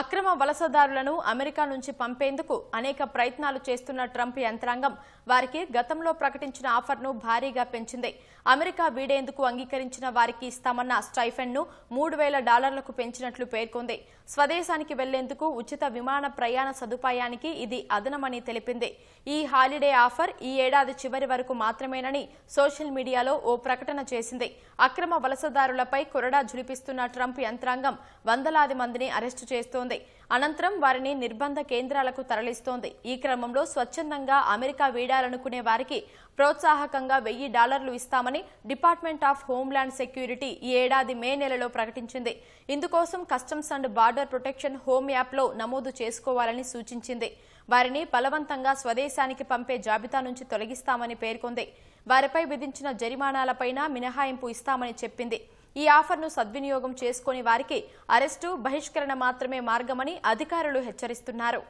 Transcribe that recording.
అక్రమ వలసదారులను అమెరికా నుంచి పంపేందుకు అనేక ప్రయత్నాలు చేస్తున్న ట్రంప్ యంత్రాంగం వారికి గతంలో ప్రకటించిన ఆఫర్ను భారీగా పెంచింది. అమెరికా వీడేందుకు అంగీకరించిన వారికి ఇస్తామన్న స్టైఫెన్ను మూడు వేల డాలర్లకు పెంచినట్లు పేర్కొంది. స్వదేశానికి వెళ్ళేందుకు ఉచిత విమాన ప్రయాణ సదుపాయానికి ఇది అదనమని తెలిపింది. ఈ హాలిడే ఆఫర్ ఈ ఏడాది చివరి వరకు మాత్రమేనని సోషల్ మీడియాలో ఓ ప్రకటన చేసింది. అక్రమ వలసదారులపై కొరడా జులిపిస్తున్న ట్రంప్ యంత్రాంగం వందలాది మందిని అరెస్టు చేస్తోంది. అనంతరం వారిని నిర్బంధ కేంద్రాలకు తరలిస్తోంది. ఈ క్రమంలో స్వచ్ఛందంగా అమెరికా వీడాలనుకునే వారికి ప్రోత్సాహకంగా వెయ్యి డాలర్లు ఇస్తామని డిపార్ట్మెంట్ ఆఫ్ హోంల్యాండ్ సెక్యూరిటీ ఈ ఏడాది మే నెలలో ప్రకటించింది. ఇందుకోసం customs and border protection home యాప్లో నమోదు చేసుకోవాలని సూచించింది. వారిని బలవంతంగా స్వదేశానికి పంపే జాబితా నుంచి తొలగిస్తామని పేర్కొంది. వారిపై విధించిన జరిమానాలపైన మినహాయింపు ఇస్తామని చెప్పింది. ఈ ఆఫర్ను సద్వినియోగం చేసుకుని వారికి అరెస్టు బహిష్కరణ మాత్రమే మార్గమని అధికారులు హెచ్చరిస్తున్నారు.